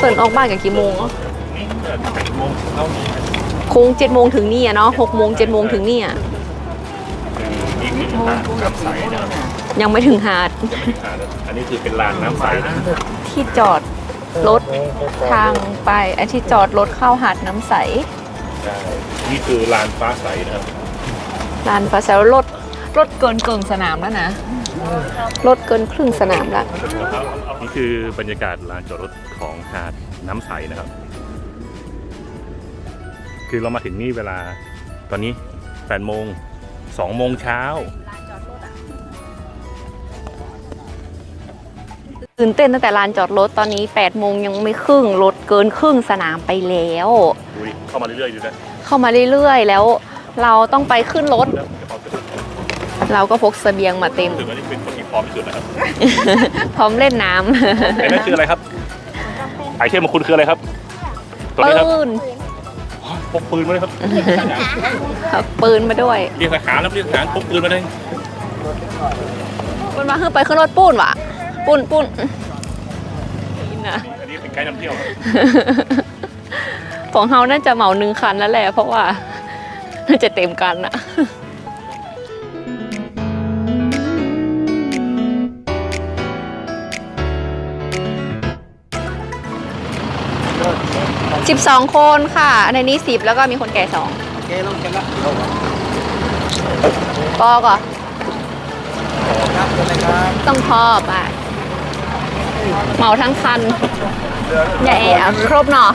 เปิดออกบ้านกันกี่โมงอะเจ็ดโมงเท่านี้คงเจ็ดโมงถึงนี่อะเนาะหกโมงเจ็ดโมงถึงนี่อะนี่คือหาดน้ำใสนะครับยังไม่ถึงหาดหาด อันนี้คือเป็นลานน้ำใสนะที่จอดรถทางไปไอ้ที่จอดรถเข้าหาดน้ำใสใช่นี่คือลานฟ้าใสนะครับลานฟ้าใสรถรถเกินเกินสนามแล้วนะ รถเกินครึ่งสนามแล้วนี่คือบรรยากาศลานจอดรถของหาดน้ำใสนะครับ คือเรามาถึงนี่เวลาตอนนี้8โมง2โมงเช้าตื่นเต้นตั้งแต่ลานจอดรถตอนนี้8โมงยังไม่ครึ่งรถเกินครึ่งสนามไปแล้วดูดิเข้ามาเรื่อยๆดูนะเข้ามาเรื่อยๆ แล้วเราต้องไปขึ้นรถ เราก็พกเสบียงมาเต็ม ถือว่านี่เป็นคนที่พร้อมที่สุดนะครับพร้อมเล่นน้ไอ้นั่นคืออะไรครับ ไอเทมของคุณคืออะไรครับำตัวนี้ครับปืนพกปืนมาเลยครับเอาปืนมาด้วยเรียกทหารแล้วเรียกทหารพกปืนมาเลยมันมาขึ้นไปขึ้นรถปุ้นวะปุ้นปุ้นนี่นะอันนี้เป็นไกด์นำเที่ยวของเฮาน่าจะเหมาหนึ่งคันแล้วแหละเพราะว่าน่าจะเต็มกันอะ สิบสองคนค่ะ ในนี้สิบแล้วก็มีคนแก่สองปอก่อนต้องพอป่ะ เหมาทั้งคันอย่าแอบครบเนาะ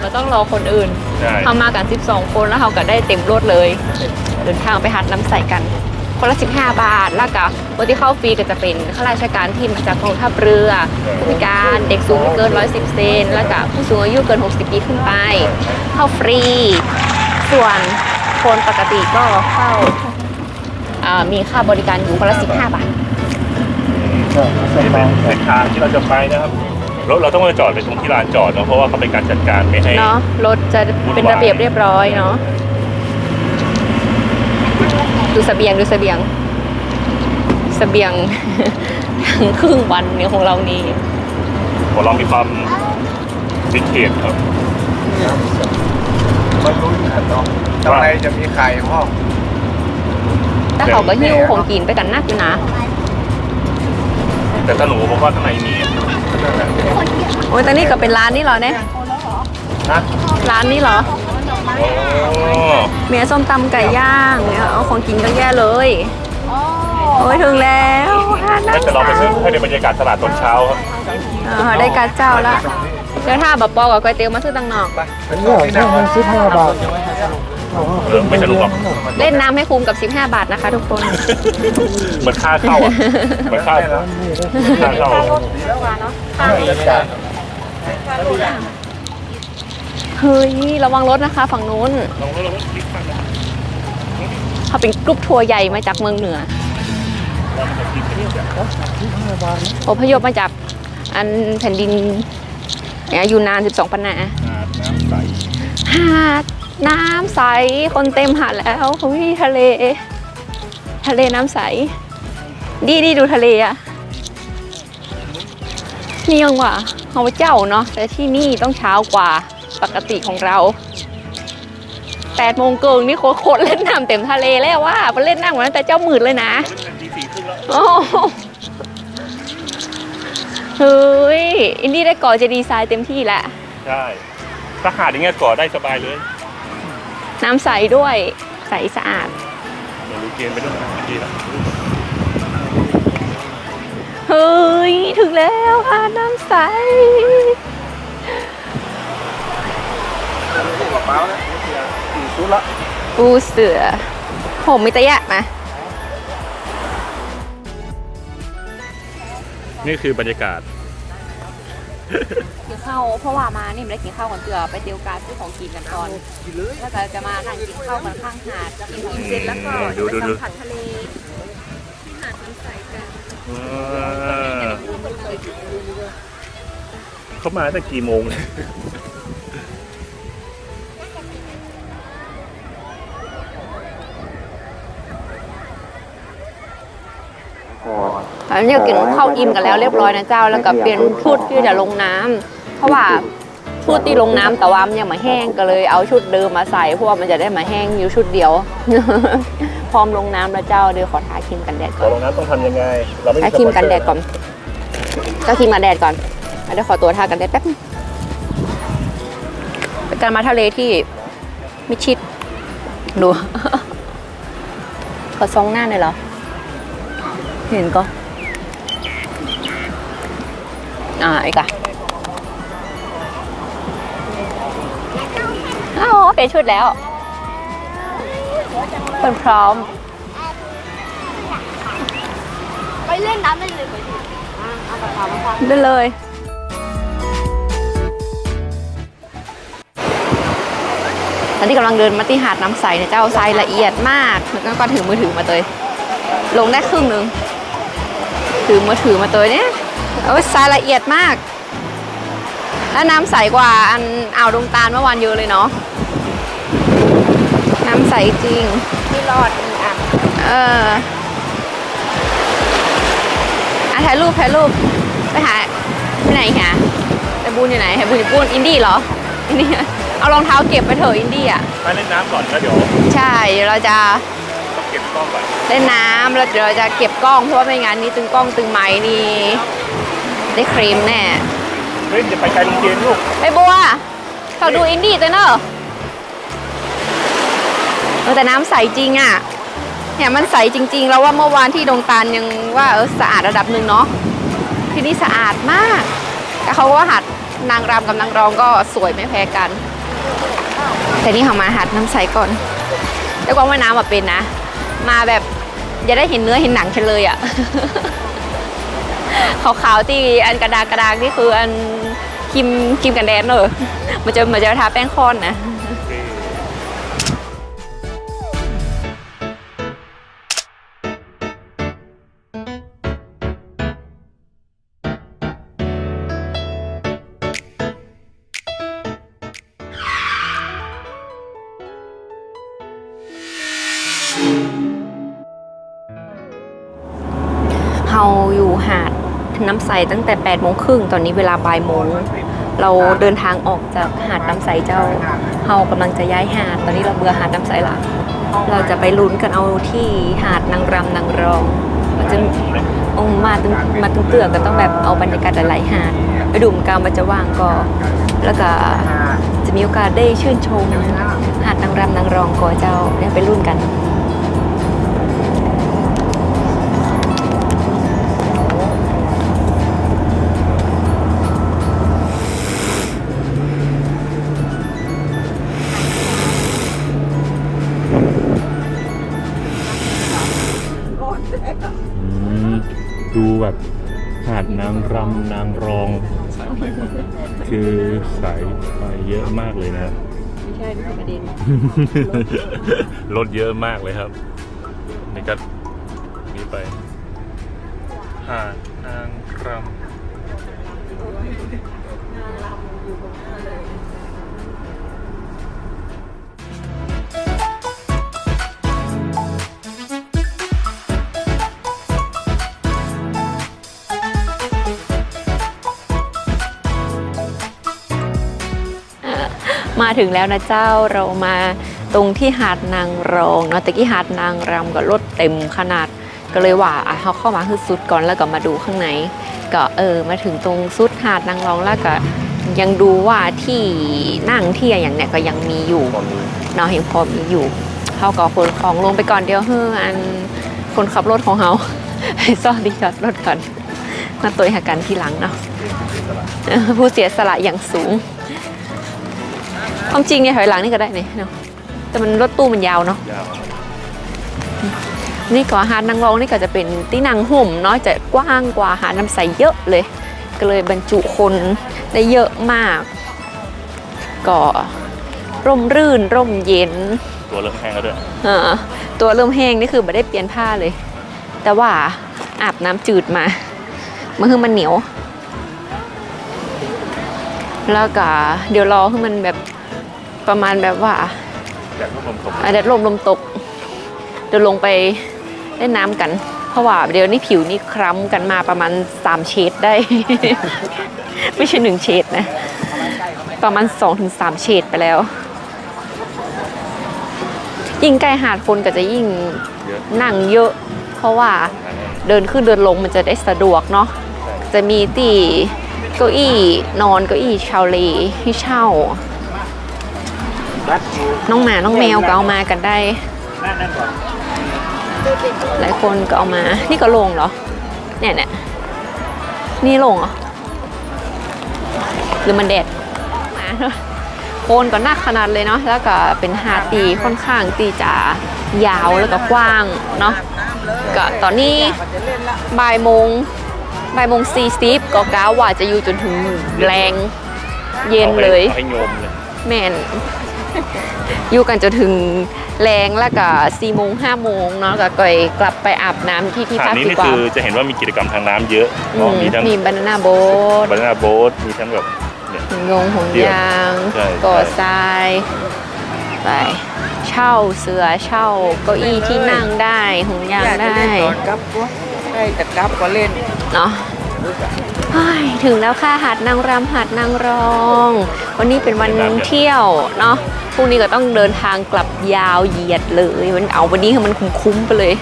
เราต้องรอคนอื่นใช่เขามากัน 12 คนแล้วเขาก็ได้เต็มรถเลย เดินทางไปหัดน้ำใสกัน คนละ 15 บาท แล้วก็คนที่เข้าฟรีก็จะเป็นข้าราชการที่มาจากกองทัพเรือผู้พิการเด็กสูงไม่เกิน 110 เซน แล้วก็ผู้สูงอายุเกิน 60 ปีขึ้นไป เข้าฟรี ส่วนคนปกติก็เข้าอ่ามีค่าบริการอยู่คนละ 15 บาทนี่เป็นเส้นทางที่เราจะไปนะครับรถเราต้องมาจอดไปตรงที่ลานจอดเนาะเพราะว่าเขาเป็นการจัดการไม่ให้เนาะรถจะเป็นระเบียบเรียบร้อยเนาะ ดูเสบียงดูเสบียงเสบียง ทั้งครึ่งวันเนี่ยของเรานี่ของเรามีความวินเทจครับมาลุ้นกันเนาะข้างในจะมีไข่ห้องแต่เขาก็หิ้วของกินไปกันนักอยู่นะ แต่ถ้าหนูผมว่าข้างในมีโอ้ยแต่นี่ก็เป็นร้านนี่เหรอเนี่ยนะร้านนี้เหรอโอ้ เมียส้มตำไก่ย่างเนี่ยเอาของกินก็แย่เลย โอ้ยถึงแล้วร้านแล้วน้ำจะเราไปซื้อให้ในบรรยากาศตลาดตอนเช้าครับเออได้การเจ้าแล้วเดี๋ยวถ้าแบบปอกับก๋วยเตี๋ยวมาซื้อตังนอกอันนี้ใช่มันสิบห้าบาทเออไม่สนุกหรอกเล่นน้ำให้คุ้มกับ 15 บาทนะคะ ทุกคนเหมือนค่าเข้าอะเหมือนค่าค่าเข้าเฮ้ยระวังรถนะคะฝั่งนู้นลองรถเราคลิกข้างนะเขาเป็นกรุ๊ปทัวร์ใหญ่มาจากเมืองเหนือเรามันจะคลิกไปเนี่ยอพยพมาจากอันแผ่นดินเนี่ยอยู่นาน 12 ปันนาหาดน้ำใสหาดน้ำใสคนเต็มหาดแล้วเฮ้ยทะเล ทะเลน้ำใส ดีดีดูทะเลอะนี่ยังว่ะเขาเจ้าเนาะแต่ที่นี่ต้องเช้ากว่า ปกติของเรา8โมงเกิงนี่โคตรเล่นน้ำเต็มทะเลแล้วว่าไปเล่นน้ำวันนั้นแต่เจ้าหมืดเลยนะเราเป็นตีสี่ครึ่งแล้วโอ้โหเฮ้ยอินดี้ได้ก่อเจดีย์ทรายเต็มที่แล้วใช่ถ้าหาดอย่างเงี้ยก่อได้สบายเลย น้ำใสด้วยใสสะอาดเดี๋ยวรู้เกณฑ์ไปด้วยนะดีแล้วเฮ้ย ถึงแล้วหาดน้ำใส เป๋าแล้วสี่ชุดละปูเสือผมมิตะยะมา นี่คือบรรยากาศ กินข้าวเพราะว่ามานี่ไม่ได้กินข้าวก่อนเกลือไปเตียวการซื้อของกินกันก่อนกินเลยแล้วก็จะมานั่งกินข้าวกันข้างหาดกินอิ่มเสร็จแล้วก็ดูดูดู ไปสัมผัสทะเลที่หาดน้ำใสกันเขามาตั้งกี่โมงเนี่ย อันนี้ก็กินข้าวอิ่มกันแล้วเรียบร้อยนะเจ้า แล้วก็เปลี่ยนชุดที่จะลงน้ำเพราะว่าชุดที่ลงน้ำแต่ว่ามันยังไมาแห้งก็เลยเอาชุดเดิมมาใส่เพราะว่ามันจะได้มาแห้งอยู่ชุดเดียว พร้อมลงน้ำแล้วเจ้าเดี๋ยวขอทาครีมกันแดดพก่ออนลงน้ำต้องทำยังไงเราไม่ทาครีมกันแดดก่อนเจ้าครีมกันแดดก่อนเดี๋ยวขอตัวทากันแดดแป๊บนึงเป็นการมาทะเลที่มิดชิดดูขอซองหน้าหน่อยเหรอเห็นก็ อ่าอีกอะอ้าเป็นชุดแล้วเป็นพร้อม ไปเล่นน้ำได้เลยได้เลยตอนที่กำลังเดินมาที่หาดน้ำใสเนี่ยเจ้าทรายละเอียดมากแล้วก็ถือมือถือมาเลยลงได้ครึ่งหนึ่ง ถือมือถือมาตัวเนี่ยโอ้ยทรายละเอียดมาก แล้วน้ำใสกว่าอันอ่าวดงตาลเมื่อวานเยอะเลยเนาะน้ำใสจริงมีรอดหนึ่งอะเอออะถ่ายรูปถ่ายรูปไปหาไปไหนคะไปบูนอยู่ไหนไปบูนบูนอินดี้เหรออินดี้เอารองเท้าเก็บไปเถอะอินดี้อะมาเล่นน้ำก่อนแล้วเดี๋ยว ใช่เดี๋ยวเราจะต้อง เก็บกล้องก่อนเล่นน้ำแล้วเดี๋ยวเราจะเก็บกล้องเพราะว่าไม่งั้นนี่ตึงกล้องตึงไม้นี่ได้ครีมแน่เฮ้ยจะไปไกลลุงเจนลูกไปบัวเขาดูอินดี้เต้นเนอะเออแต่น้ำใสจริงอะเนี่ยมันใสจริง ๆ แล้วว่าเมื่อวานที่ดงตาลยังว่าเออสะอาดระดับหนึ่งเนาะที่นี่สะอาดมากแต่เขาก็ว่าหัดนางรำกับนางรองก็สวยไม่แพ้กัน แต่นี่เขามาหัดน้ำใสก่อน แต่กวางว่ายน้ำมาเป็นนะ มาแบบอย่าได้เห็นเนื้อเห็นหนังฉันเลยอะขาวๆที่อันกระดากระดากนี่คืออันคิมคิมกันแดดเนอะมันจะมันจะทาแป้งค้อนนะ น้ำใสตั้งแต่8ปดโมงครึ่งตอนนี้เวลาบ่ายโมงเราเดินทางออกจากหาดน้ำใสเจ้าเฮากำลังจะย้ายหาด ตอนนี้เราเบื่อหาดน้ำใสละเราจะไปลุ้นกันเอาที่หาดนางรำนางรองมันจะองมาตึงมาตึงเตือกก็ต้องแบบเอาบรรยากาศหลายๆหาดไปดูมกามันจะว่างก็ แล้วก็จะมีโอกาสได้ชื่นชมหาดนางรำนางรองก็เจ้าเนี่ยไปลุ้นกัน แบบหาดนางรำนางรอง คือสายไฟเยอะมากเลยนะไม่ใช่ไม่ใช่ประเด็นรถเยอะมากเลยครับ นี่ก็นี่ไปหาดนางรำ มาถึงแล้วนะเจ้าเรามาตรงที่หาดนางรองเนาะแต่กี้หาดนางรำก็รถเต็มขนาดก็เลยว่าอะเขาเข้ามาคือสุดก่อนแล้วก็มาดูข้างในก็เออมาถึงตรงสุดหาดนางรองแล้วก็ยังดูว่าที่นั่งที่อย่างเนี้ยก็ยังมีอยู่เนาะยังพอมีอยู่เขาก็ขนของลงไปก่อนเดียวเฮ้ออันคนขับรถของเขาให้ซ่อนดีจอดรถก่อนมาตัวหากันทีหลังเนาะผู้เสียสละอย่างสูง ความจริงเนี่ยถอยหลังนี่ก็ได้เนี่ยเนาะแต่มันรถตู้มันยาวเนาะยาวนี่ก็หาดนางรองนี่ก็จะเป็นที่นางห่มเนาะจะกว้างกว่าหาดน้ำใสเยอะเลย ก็เลยบรรจุคนได้เยอะมาก ก็ร่มรื่นร่มเย็น ตัวเริ่มแห้งแล้วด้วยเออตัวเริ่มแห้งนี่คือไม่ได้เปลี่ยนผ้าเลย แต่ว่าอาบน้ำจืดมามันคือมันเหนียว แล้วก็เดี๋ยวรอให้มันแบบ ประมาณแบบว่าแต่ก็ลมตกอาจจะลมลมตกเดี๋ยวลงไปเล่นน้ำกันอเพราะว่าเดี๋ยวนี้ผิวนี่คล้ำกันมาประมาณ 3เฉดได้ ไม่ใช่หนึ่งเฉดนะ ประมาณ 2-3ถึงเฉดไปแล้ว ยิ่งใกล้หาดคนก็จะยิ่งเยอะนั่งเยอะ เพราะว่าเดินขึ้นเดินลงมันจะได้สะดวกเนาะจะมีตีเก้าอี้นอนเก้าอี้ชาวเลให้เช่า น้องหมา น้องแมวก็เอามากันได้ หลายคนก็เอามา นี่ก็ลงเหรอ เนี่ยเนี่ยนี่ลงเหรอ หรือมันแดดมาโคนก็หนักขนาดเลยเนาะ แล้วก็เป็นหาดตีค่อนข้างตีจะยาวแล้วก็กว้างเนาะ ก็ตอนนี้บ่ายโมงบ่ายโมงสี่สิบก็กะว่าจะอยู่จนถึงแรงเย็นเลยอาให้โยมเลยแม่น อยู่กันจนถึงแรงแล้วก็สี่โมงห้าโมงเนาะก็ก่อยกลับไปอาบน้ำที่ที่หาพัดกนี้ดีนี่กว่า คือจะเห็นว่ามีกิจกรรมทางน้ำเยอะเนาะมีทั้งมีบานาน่าโบ๊ทบานาน่าโบ๊ทมีทั้งแบบเนี่ยหงยงหงเดี๋ยวยางใช่ ก่อใช่ทรายไปเช่าเสือเช่าเก้าอี้ที่นั่งได้หงยางอยากจะได้เล่นตอนกลับก็ได้แต่กลับก็เล่นเนาะเฮ้ย ถึงแล้วค่ะหาดนางรำหาดนางรอง วันนี้เป็นวันเที่ยวเนาะพรุ่งนี้ก็ต้องเดินทางกลับยาวเหยียดเลยมันเอาวันนี้ให้มันคุ้มๆไปเลย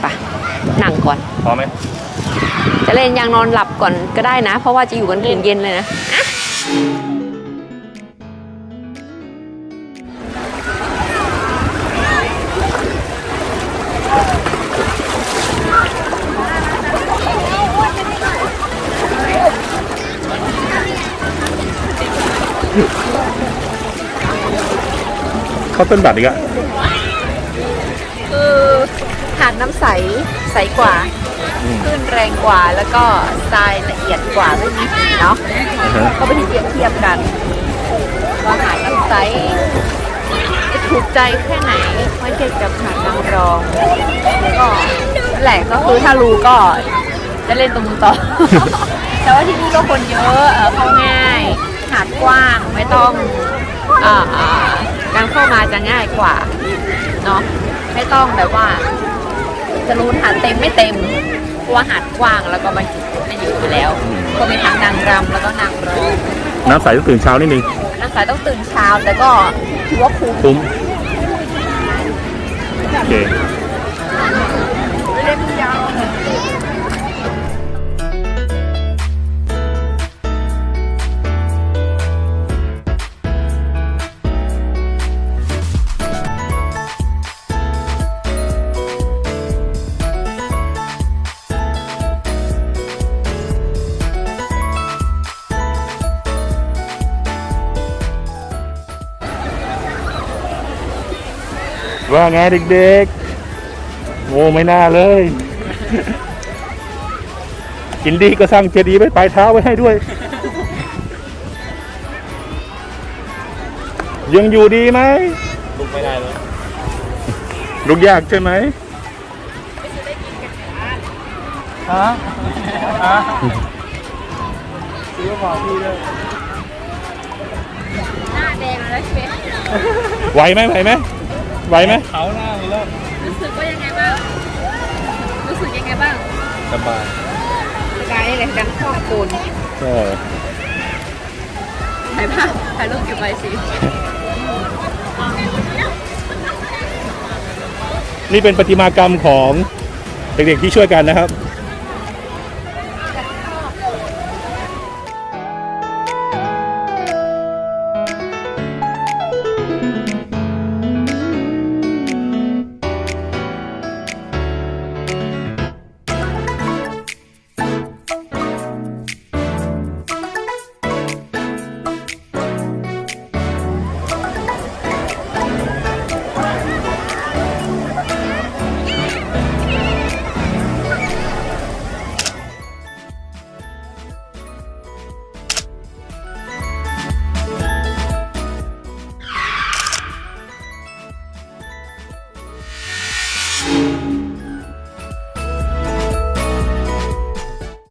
ไปนั่งก่อนพอไหมจะเล่นยังนอนหลับก่อนก็ได้นะ เพราะว่าจะอยู่กันถึงเย็นเลยนะ เขาต้นบัตรอีกอะคือหาดน้ำใสใสกว่าอืมคลื่นแรงกว่าแล้วก็ทรายละเอียดกว่าไม่มีสีเนาะอ่าฮะก็ไปที่เปรียบเทียบกันว่าหาดน้ำใสจะถูกใจแค่ไหนเมื่อเทียบกับหาดนางรองก็แหละก็คือถ้ารู้ก็จะเล่นตรงนู้นต่อ แต่ว่าที่นี่ก็คนเยอะเออเข้าง่าย หาดกว้างไม่ต้องอ่าอ่า การเข้ามาจะง่ายกว่าเนาะไม่ต้องแบบว่า จะรู้หาดเต็มไม่เต็มเพราะว่าหาดกว้างแล้วก็บรรจุไม่อยู่อยู่แล้ว ก็มีทั้งนางรำแล้วก็นางรองน้ำใสต้องตื่นเช้านิดนึงนักสายต้องตื่นเช้าแต่ก็ถือว่าคุ้มคุ้มโอเค ว่าไงเด็กๆโอ้ไม่น่าเลย กินดีก็สร้างเจดีย์ไว้ปลายเท้าไว้ให้ด้วย ยังอยู่ดีไหมลุกไม่ได้เลยลุกยากใช่ไหมฮะฮะซื้อมาบอกพี่ด้วยหน้าแดงแล้วใช่ไหมไหวไหมไหวไหม ไหวไหมเขาหน้าเลยแล้วรู้สึกว่ายังไงบ้าง รู้สึกยังไงบ้างสบายสกายเลยดังข้อปูนใช่ถ่ายภาพถ่ายรูปเก็บไว้สิ นี่เป็นประติมากรรมของเด็กๆที่ช่วยกันนะครับ